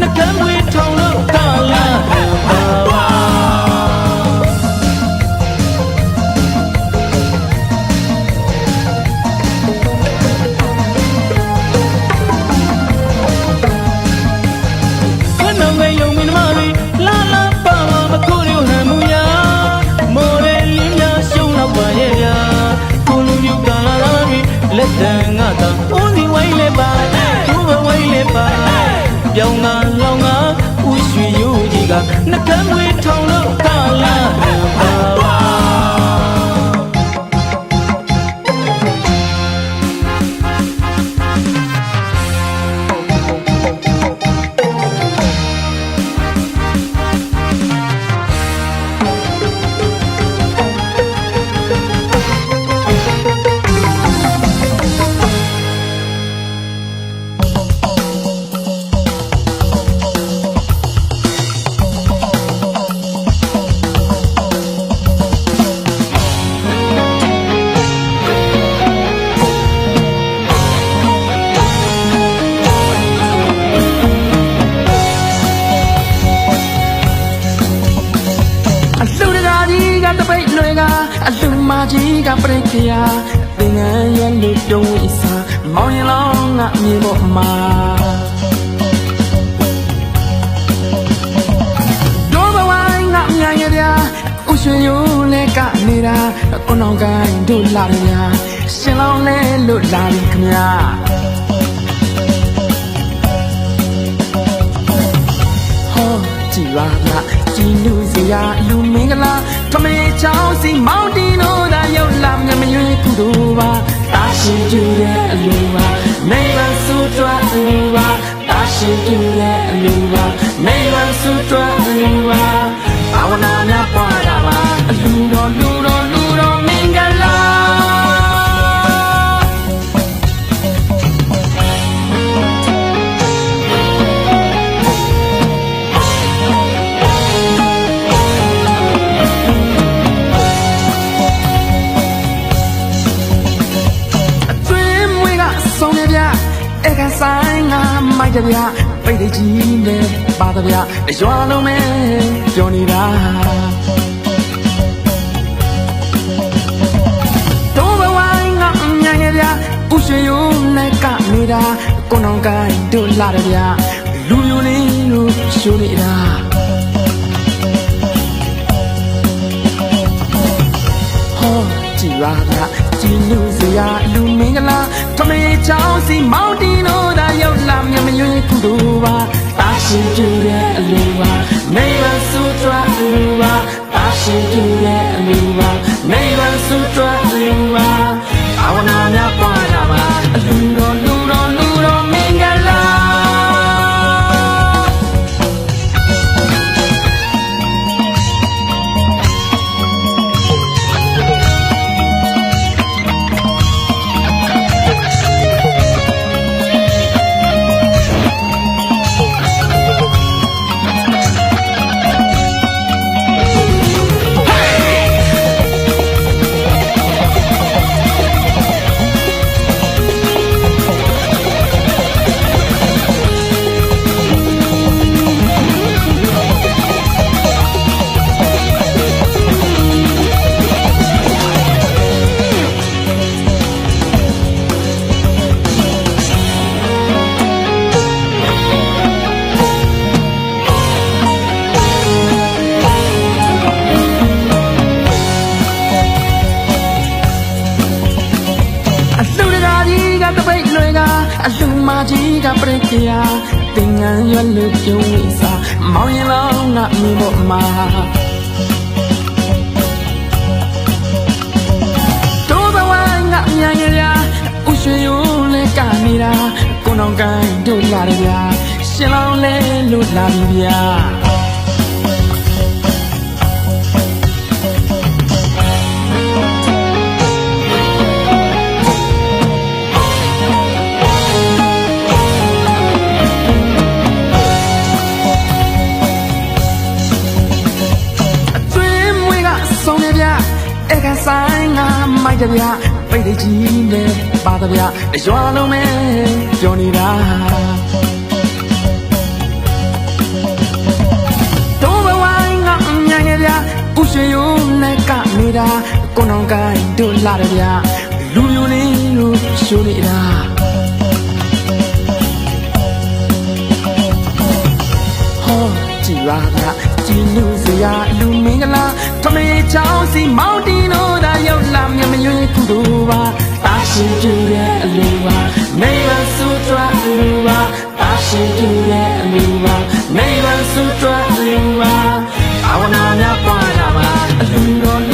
နှကမ်းမွေထောင်လို့ကာလပါပါလက်တန်ငါသာ ကအလူမကြီးကပြိခရာသင်ငန်းရဲ့လူတုံးဝိစာမောင်ရင်လောင်းငါမြေပေါ်မှာတို့ဘဝငါမြန်ရဗျာဥရွှေရိုးလဲကနေနေတာကိုနောင်ကိုင်းတို့လာရညာရှင်လောင်းလဲလို့လာပြီခမညာဟောကြည်ပါလား ကြည်လူစရာလူမင်္ဂလာထမေချောင်းစီမောင်တီနိုဒါရောက်လာမြမရွေးကုသိုလ်ပါတာရှိကျူတဲ့အလူပါနေပါစုတွားအလူပါတာရှိကျူတဲ့အလူပါနေပါစုတွားအလူပါဘာဝနာများပွား တယ်ဗျပိတ်တကြီးနဲ့ပါတဗျရွာလုံးမဲပြောနေတာတော့ဘဝငါညံ့ရဗျဥရွှေရိုးနဲ့ကနေတာကိုနောင်ကိုင်းတို့လာတယ်ဗျလူမျိုးလေးတို့ရှိုးနေတာဟောကြည်ပါလားကြည်လူစရာလူမင်္ဂလာထမေချောင်းစီမောင်တီနိုဒါရောက် လာမြမရွေးကုသိုလ်ပါတာရှိကျူတဲ့အလူပါနေရစုတွားအလူပါတာရှိကျူတဲ့အလူပါနေရစုတွားအလူပါအဝနာများပွားတာပါအလူတော်လူ ဗျာအတွင်းမွေးကဆုံးရဗျအဲ့ကဆိုင်ငါမိုက်တယ်ဗျပိတ်တကြီးနဲ့ပါတဗျရွာလုံးမဲပြောနေတာ နေတာကိုနောင်ကိုင်းတို့လာတယ်ဗျလူမျိုးလေးတို့ရှိုးနေတာဟောကြည်ပါလားကြည်လူစရာလူမင်္ဂလာထမေချောင်းစီမောင်တီနိုဒါရောက်လာမြမရွေးကုသိုလ်ပါတာရှိကျူတဲ့အလူပါနေရစုတွားအလူပါတာရှိကျူတဲ့အလူပါနေရစုတွားအလူပါအဝနာများပွားတာပါအလူတော်လူတော်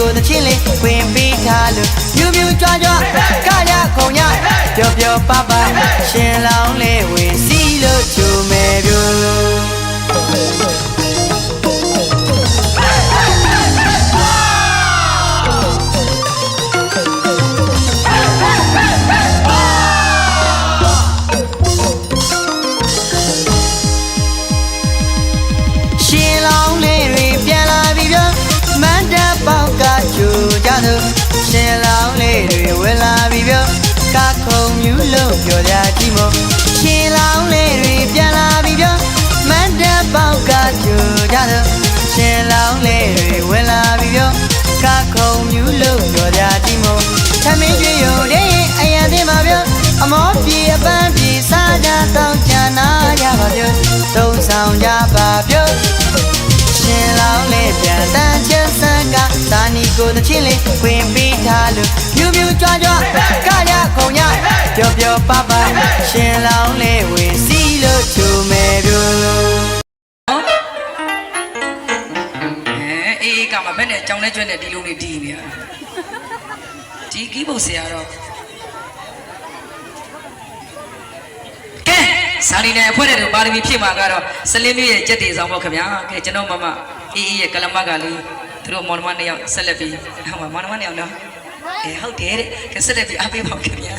ကိုသချင်းလေးဝင်ပေးထားလို့မြူးမြူးကြွားကြွားခါရခုံရပျော်ပျော်ပါပါရှင်လောင်းလေး ကြတော့ရှင်လောင်းလေးတွေဝင်လာပြီးတော့ကခုံမြူးလို့ပြောကြတိမို့ထမင်းကျွေးရုံနဲ့အရင်သိမှာပြောအမောပြေအပန်းပြေစားကြတော့ကြနာကြပါပြောသုံးဆောင်ကြပါပြောရှင်လောင်းလေးပြန်တန်းချက်စံကသာနီကိုတစ်ချင်းလေးဝင်ပြီးထားလို့မြူးမြူးကြွားကြွားကရခုံရပျော်ပျော်ပါပါရှင်လောင်းလေးဝင်စီလို့ချုံမယ်ပြော ကြောင်နဲ့ကျွတ်နဲ့ဒီလိုနေဒီနေရဒီကီးဘုတ်ဆရာတော့ကဲဇာလီနဲ့အဖွဲတဲ့တို့ပါရမီဖြစ်မှာကတော့စလင်းမျိုးရဲ့ကြက်တီဆောင်ပေါ့ခင်ဗျာကဲကျွန်တော်မမအေးအေးရဲ့ကလမကလေးသူတို့မော်နမနှစ်ယောက်ဆက်လက်ပြီးဟောမော်နမနှစ်ယောက်နော်အဲဟုတ်တယ်တဲ့ကဲဆက်လက်ပြီးအားပေးပါဦးခင်ဗျာ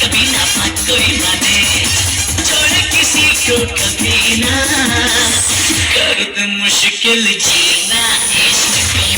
कभी ना मत कोई माने, छोड़ किसी को कभी ना। कर दे मुश्किल जीना, इश्क को